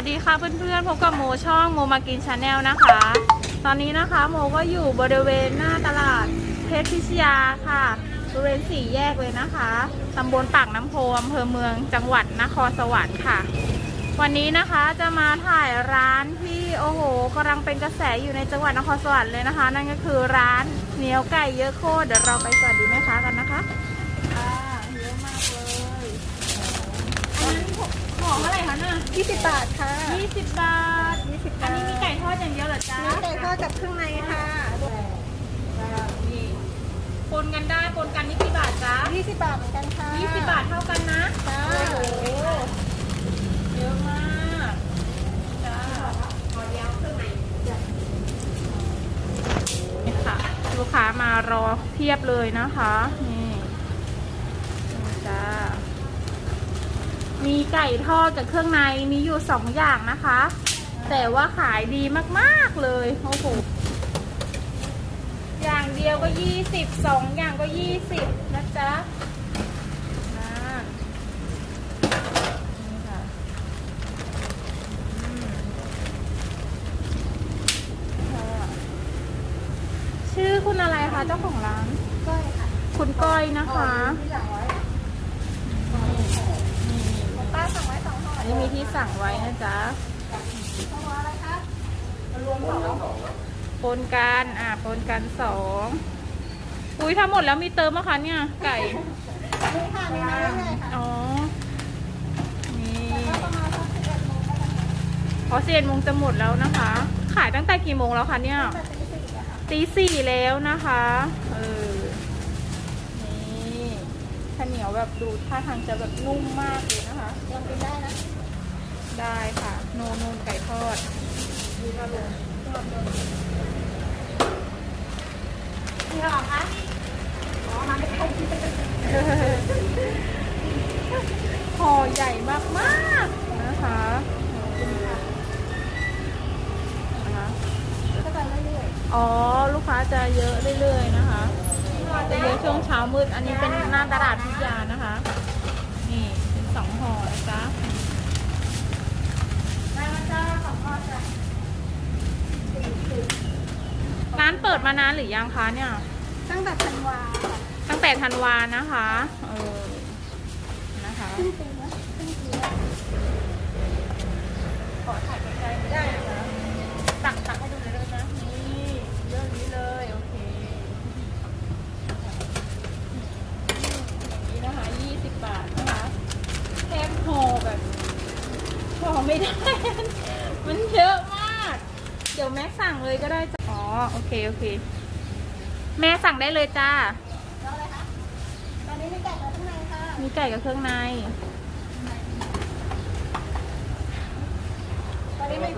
สวัสดีค่ะเพื่อนๆพบกับโมช่องโมมากินชาแนลนะคะ ตอนนี้นะคะโมก็อยู่บริเวณหน้าตลาดเพชรพิชยาค่ะบริเวณสี่แยกเลยนะคะตำบลปากน้ำโพอำเภอเมืองจังหวัดนครสวรรค์ค่ะ วันนี้นะคะจะมาถ่ายร้านที่โอ้โหกำลังเป็นกระแสอยู่ในจังหวัดนครสวรรค์เลยนะคะ นั่นก็คือร้านเหนียวไก่เยอะโคตรเดี๋ยวเราไปสวัสดีแม่ค้ากันนะคะเยอะมากเลยอันนั้น ของอะไรคะน่ะ20 บาทค่ะยี่สิบบาท 20อันนี้มีไก่ทอดอย่างเดียวเหรอจ๊ะมีไก่ทอดกับเครื่องในค่ะ นี่ปนกันได้ปนกันนี่กี่บาทจ๊ะ20 บาทเหมือนกันค่ะยี่สิบบาทเท่ากันนะ ค่ะโอ้โหเยอะมากจ้านี่ค่ะ ลูกค้ามารอเพียบเลยนะคะ นี่นี่จ้า มีไก่ทอดกับเครื่องในมีอยู่สองอย่างนะคะ แต่ว่าขายดีมากๆเลยโอ้โหอย่างเดียวก็ยี่สิบสองอย่างก็ยี่สิบนะจ๊ะนั่นนี่ค่ะอืมค่ะชื่อคุณอะไรคะเจ้าของร้าน ก้อยค่ะ คุณก้อยนะคะ ที่สั่งไว้ นี่ ป้าสั่งไว้สองห่อ อั นนี้มีที่สั่งไว้นะจ๊ะห่ออะไรคะรวมสองปนกันอ่าปนกันสองอุ้ยถ้าหมดแล้วมีเติมมะคะเนี่ยไก่นี่ค่ะมีมาเรื่อยๆค่ะอ๋อนี่ก็ประมาณสัก11โมงก็ได้ค่ะพอเซียนโมงจะหมดแล้วนะคะ ขายตั้งแต่กี่โมงแล้วคะเนี่ยแต่ตีสี่อะค่ะตีสี่แล้วนะคะเออนี่ข้าวเหนียวแบบดูท่าทางจะแบบนุ่มมากเลยนะคะลองกินได้นะ ได้ค่ะ โนนูนไก่ทอดดีมาลงนี่หรอคะอ๋อมาไม่ทันห่อใหญ่มากๆนะคะนะคะก็จะเรื่อยอ๋อ ลูกค้าจะเยอะเรื่อยๆนะคะจะเยอะช่วงเช้ามืด อันนี้เป็นหน้าตลาดพิยานะคะ นี่เป็นสองห่อนะจ๊ะ ๆได้มาจ้าสองห่อจ้ะ ร้านเปิดมานานหรือยังคะเนี่ย ตั้งแต่ธันวาค่ะตั้งแต่ธันวานะคะเออนะคะ ครึ่งปีแล้วครึ่งปีแล้วขอถ่ายใกล้ๆได้นะคะ ตักตักให้ดูเลยได้ไหมนี่เรื่องนี้เลยโอเคอย่างนี้นะคะ20บาทนะคะแทบห่อแบบห่อไม่ได้ มันเยอะมาก เดี๋ยวแม่สั่งเลยก็ได้จ้ะอ๋อ โอเค โอเค แม่สั่งได้เลยจ้า แล้วอะไรคะตอนนี้มีไก่มาข้างในค่ะมีไก่กับเครื่องใน ตอนนี้มี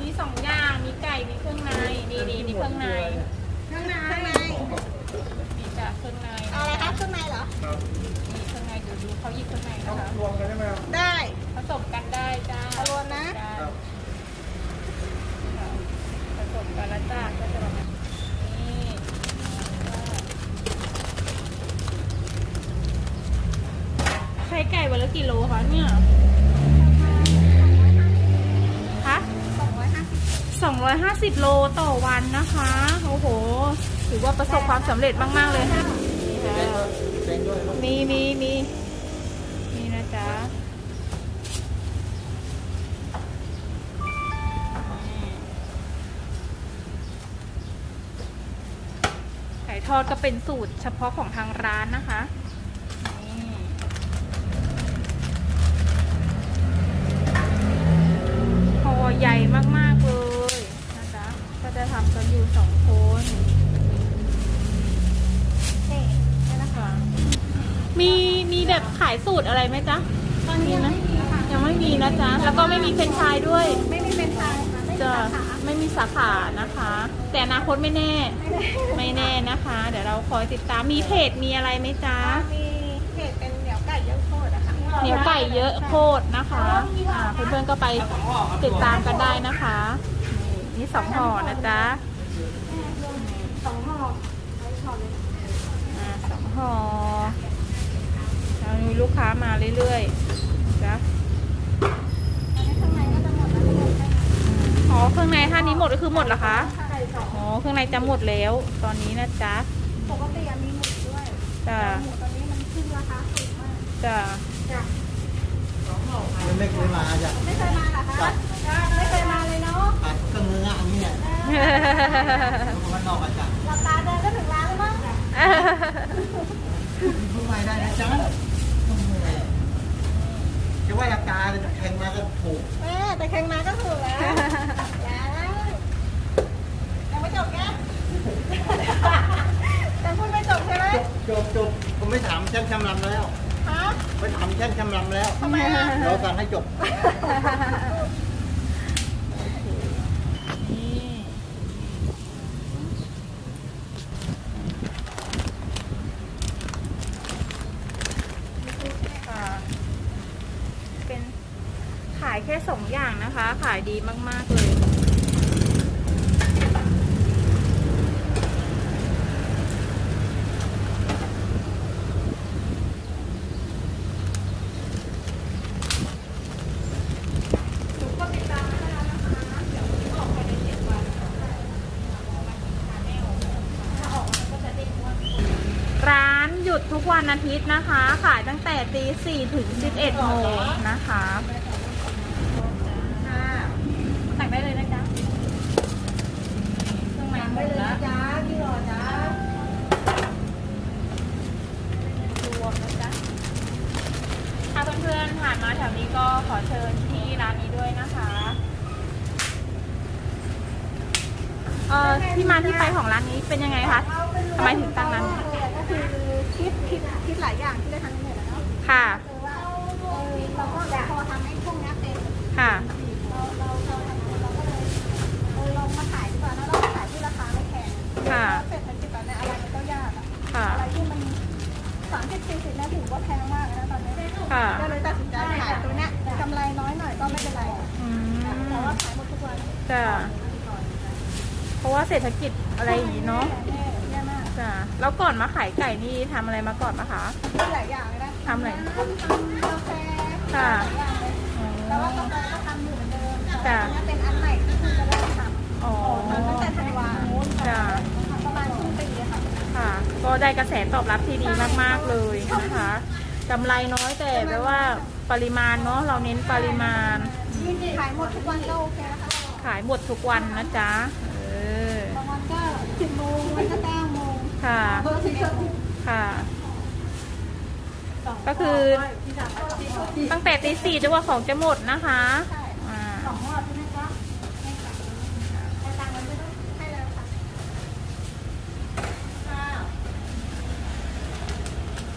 มีสองอย่าง มีไก่ มีเครื่องใน นี่นี่นี่เครื่องใน ข้างในข้างในมีจ้ะเครื่องในเอาอะไรคะข้างในเหรอมีเครื่องในเดี๋ยวดูเขาหยิบเครื่องในนะคะรวมกันได้ไหมครับ ได้ ผสมกันได้จ้า เอารวมนะ ได้ค่ะผสมกันแล้วจ้าก็จะประมาณนี้ใช้ไก่วันละกี่โลคะเนี่ยคะสองร้อยห้าสิบ250โลต่อวันนะคะ โอ้โห ถือว่าประสบความสำเร็จมาก ๆ เลยเต็งด้วยครับมีมีมีมีนะจ๊ะไก่ทอดก็เป็นสูตรเฉพาะของทางร้านนะคะนี่ห่อ ใหญ่มากๆเลยนะจ๊ะก็จะทำกันอยู่สองคนนี่นี่นะคะมีมีแบบขายสูตรอะไรไหมจ๊ะตอนนี้ยังไม่มีค่ะยังไม่มีนะจ๊ะแล้วก็ไม่มีเฟรนไชายด้วย ไม่มีเป็นไชายค่ะไม่มีจะสาขาไม่มีสาขานะคะ แต่อนาคตไม่แน่ ไม่แน่นะคะ เดี๋ยวเราคอยติดตามมีเพจมีอะไรไหมจ๊ะมี เหนียวไก่เยอะโคตรนะคะอ่าเพื่อนๆก็ไปติดตามกันได้นะคะนี่นี่สองห่อนะจ๊ะสองห่อเอาห่อเลยอ่าสองห่อแล้วมีลูกค้ามาเรื่อยๆนะจ๊ะอันนี้ข้างในก็จะหมดอ๋อเครื่องในถ้านี้หมดก็คือหมดเหรอคะไก่สองอ๋อเครื่องในจะหมดแล้วตอนนี้นะจ๊ะปกติอะมีหมูด้วยจ้ะ แต่หมูตอนนี้มันขึ้นราคาสูงมาก จ้ะ จ้ะไม่เคยมาจ้ะไม่เคยมาเหรอคะไม่เคยมาเลยเนาะขายเครื่องมืออันนี้เนี่ยมันนอกอาจารย์หลับตาเดินก็ถึงร้านแล้วมั้งพูดไม่ได้นะจ๊ะจะว่าราคาแข่งมาก็ถูกแม่แต่แข่งมาก็ถูกแล้วยังยังไม่จบแกยังพูดไม่จบใช่ไหม จบจบผมไม่ถามแช่งชำรำแล้ว ฮะ ไม่ถามแช่งชำรำแล้วทำไมอะเราฟังให้จบ นี่ค่ะเป็นขายแค่สองอย่างนะคะ ขายดีมาก ๆ เลย ก็ติดตามได้แล้วนะคะเดี๋ยวออกภายในเจ็ดวันถ้าออกมันก็จะเด้งว่าร้านหยุดทุกวัน อาทิตย์นะคะ ขายตั้งแต่ตีสี่ถึงสิบเอ็ดโมงนะคะค่ะตักได้เลยนะจ๊ะเครื่องในหมดแล้วจ้าพี่รอจ้ารวมนะจ๊ะถ้าเพื่อนๆผ่านมาแถวนี้ก็ขอเชิญที่ร้านนี้ด้วยนะคะเอ่อที่มาที่ไปของร้านนี้เป็นยังไงคะทำไมถึงตั้งร้านก็ คือคิดคิดคิดหลายอย่างที่ได้ทำเน็ตแล้วเนาะค่ะ คือว่าเออเราก็อยากพอทำให้พวกนี้เป็นค่ะ เราเราเราทำเราก็เลยเออลองมาขายดีกว่านะเราขายที่ราคาไม่แพงค่ะ เศรษฐกิจตอนนี้อะไรมันก็ยากอะค่ะ อะไรที่มันสามสิบสี่สิบนาทีก็แพงมากเลยนะตอนนี้ค่ะ ก็เลยตัดสินใจขายตัวเนี้ยกำไรน้อยหน่อยก็ไม่เป็นไรอืมแต่ว่าขายหมดทุกวันจ้ะเพราะว่าเศรษฐกิจอะไรอย่างนี้เนาะแย่แย่มาก จ้ะแล้วก่อนมาขายไก่นี่ทำอะไรมาก่อนปะคะมีหลายอย่างเลยนะทำอะไร ทำกาแฟค่ะ หลายอย่างเลยอ๋แล้วว่าอกาแฟก็ทำอยู่เหมือนเดิมแต่จ้ะว่าอันเนี้ยเป็นอันใหม่ที่เพิ่งจะเริ่มทำอ๋อตั้งแต่ธันวาจ้ะ ประมาณครึ่งปีอะค่ะค่ะ ก็ได้กระแสตอบรับที่ดีมาก ๆ เลยนะคะกำไรน้อยแต่แปลว่าปริมาณเนาะเราเน้นปริมาณ ขายหมดทุกวันก็โอเคนะคะ ขายหมดทุกวันนะจ๊ะเออบางวันก็สิบโมงวันก็เก้าโมง ค่ะ ค่ะ ก็คือ ตั้งแต่ตีสี่จนกว่าของจะหมดนะคะอ่าสองรอใช่ไหมคะ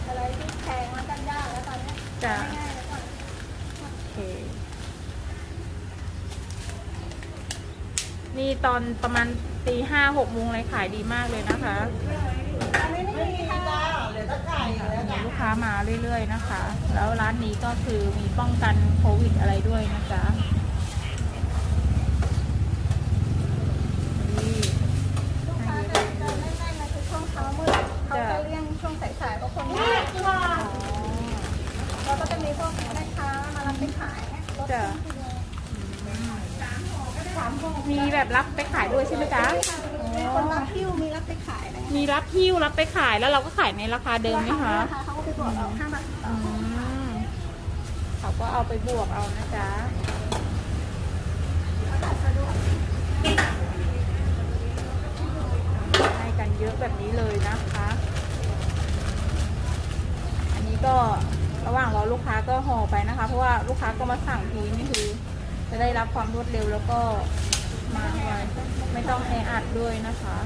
อะไรที่แพงมันกันยากแล้วตอนนี้จะนโอเค นี่ตอนประมาณตีห้าหกโมงเลยขายดีมากเลยนะคะ ไม่มีค่ะเหลือตะไคร้แล้วมีลูกค้ามาเรื่อยๆนะคะ แล้วร้านนี้ก็คือมีป้องกันโควิดอะไรด้วยนะจ๊ะนี่ลูกค้าจะจะไม่ไม่มาคือช่วงเช้ามืดเขาจะเลี่ยงช่วงสายๆก็คนเยอะเราก็จะมีพวกแม่ค้ามารับไปขายรถจ้ะที่เดียวมีแบบรับไปขายด้วยใช่ไหมจ๊ะมีคนรับคิวมีรับไปขายอะไร มีรับหิ้วรับไปขายแล้วเราก็ขายในราคาเดิมไหมคะราคาเขาก็ไปบอกเราห้าบาทสิบบาอืมเขาก็เอาไปบวกเอานะจ๊ะให้กันเยอะแบบนี้เลยนะคะ อันนี้ก็ระหว่างรอลูกค้าก็ห่อไปนะคะ เพราะว่าลูกค้าก็มาสั่งทีนี่คือ จะได้รับความรวดเร็วแล้วก็มาไวไม่ต้องแออัดด้วยนะคะ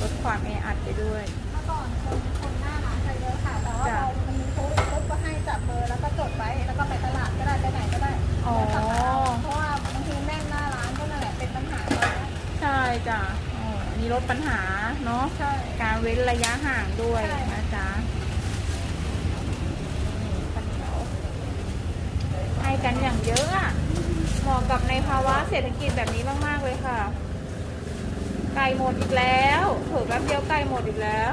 ลดความแออัดไปด้วย เมื่อก่อนคนคนหน้าร้านจะเยอะค่ะ แต่ว่าจ้ะ เรามันมีโค้ดปุ๊บก็ให้จับเบอร์แล้วก็จดไว้แล้วก็ไปตลาดก็ได้ไปไหนก็ได้อ๋อ แล้วกลับมาเอาเพราะว่าบางทีแม่นหน้าร้านก็นั่นแหละเป็นปัญหาตอนนี้ใช่จ้ะอ๋ออันนี้ลดปัญหาเนาะ ใช่ การเว้นระยะห่างด้วยใช่ นะจ๊ะนี่ข้าวเหนียวให้กันอย่างเยอะอะเหมาะกับในภาวะเศรษฐกิจแบบนี้มาก ๆ เลยค่ะ ไก่หมดอีกแล้วเผิ่แป๊บเดียวไก่หมดอีกแล้ว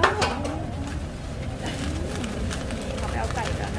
เขาไปเอาไก่กัน